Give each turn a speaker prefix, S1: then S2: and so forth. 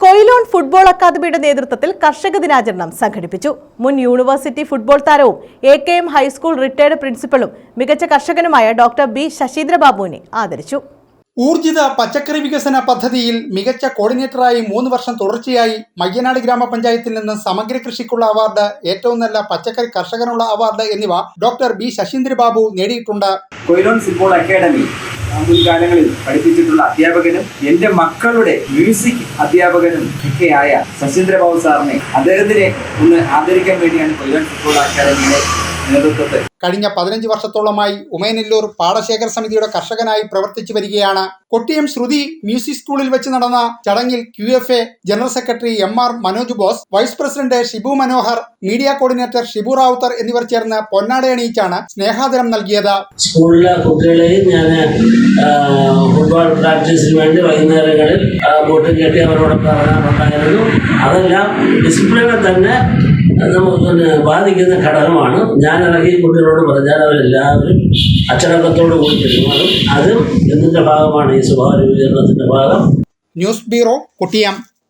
S1: Quilon football അക്കാദമിയുടെ നേതൃത്വത്തിൽ കർഷക ദിനാചരണം സംഘടിപ്പിച്ചു. മുൻ യൂണിവേഴ്സിറ്റി ഫുട്ബോൾ താരവും A K M high school retired പ്രിൻസിപ്പളും മികച്ച കർഷകനുമായ ഡോക്ടർ ബി ശശീന്ദ്രബാബുവിനെ ആദരിച്ചു.
S2: ഊർജിത പച്ചക്കറി വികസന പദ്ധതിയിൽ മികച്ച കോർഡിനേറ്ററായി മൂന്ന് വർഷം തുടർച്ചയായി മയ്യനാട് ഗ്രാമപഞ്ചായത്തിൽ നിന്ന് സമഗ്ര കൃഷിക്കുള്ള അവാർഡ് ഏറ്റവും നല്ല പച്ചക്കറി കർഷകനുള്ള അവാർഡ് എന്നിവ ഡോക്ടർ ബി ശശീന്ദ്രബാബു നേടിയിട്ടുണ്ട്.
S3: കൊയിലോൺ ഫുട്ബോൾ അക്കാദമി മുൻകാലങ്ങളിൽ പഠിപ്പിച്ചിട്ടുള്ള അധ്യാപകനും എന്റെ മക്കളുടെ മ്യൂസിക് അധ്യാപകനും ഒക്കെയായ ശശീന്ദ്രബാബു സാറിനെ അദ്ദേഹത്തിനെ ഒന്ന് ആദരിക്കാൻ വേണ്ടിയാണ് കൊല്ലം ഫുട്ബോൾ അക്കാദമിയുടെ നേതൃത്വത്തിൽ.
S2: കഴിഞ്ഞ പതിനഞ്ച് വർഷത്തോളമായി ഉമയനെല്ലൂർ പാടശേഖര സമിതിയുടെ കർഷകനായി പ്രവർത്തിച്ചു വരികയാണ്. കൊട്ടിയം ശ്രുതി മ്യൂസിക് സ്കൂളിൽ വെച്ച് നടന്ന ചടങ്ങിൽ Q F A general secretary M R Manoj Bose vice president Shibu Manohar media coordinator Shibu Rawther എന്നിവർ ചേർന്ന് പൊന്നാട അണിയിച്ചാണ് സ്നേഹാദരം നൽകിയത്.
S4: സ്കൂളിലെ കുട്ടികളെയും ഞാൻ ഫുട്ബോൾ പ്രാക്ടീസിന് വേണ്ടി വൈകുന്നേരങ്ങളിൽ ആ, ബോട്ടും കെട്ടി അവരോടൊപ്പം ഇറങ്ങാറുണ്ടായിരുന്നു അതെല്ലാം ഡിസിപ്ലിനെ തന്നെ പിന്നെ ബാധിക്കുന്ന ഘടകമാണ്. ഞാൻ ഇറങ്ങി കുട്ടികളോട് പറഞ്ഞാൽ അവരെല്ലാവരും അച്ചടക്കത്തോട് കൂടി പെരുമാറും. അതും എന്തിന്റെ ഭാഗമാണ് ഈ സ്വഭാവ രൂപീകരണത്തിന്റെ ഭാഗം.
S2: News bureau Kottiyam.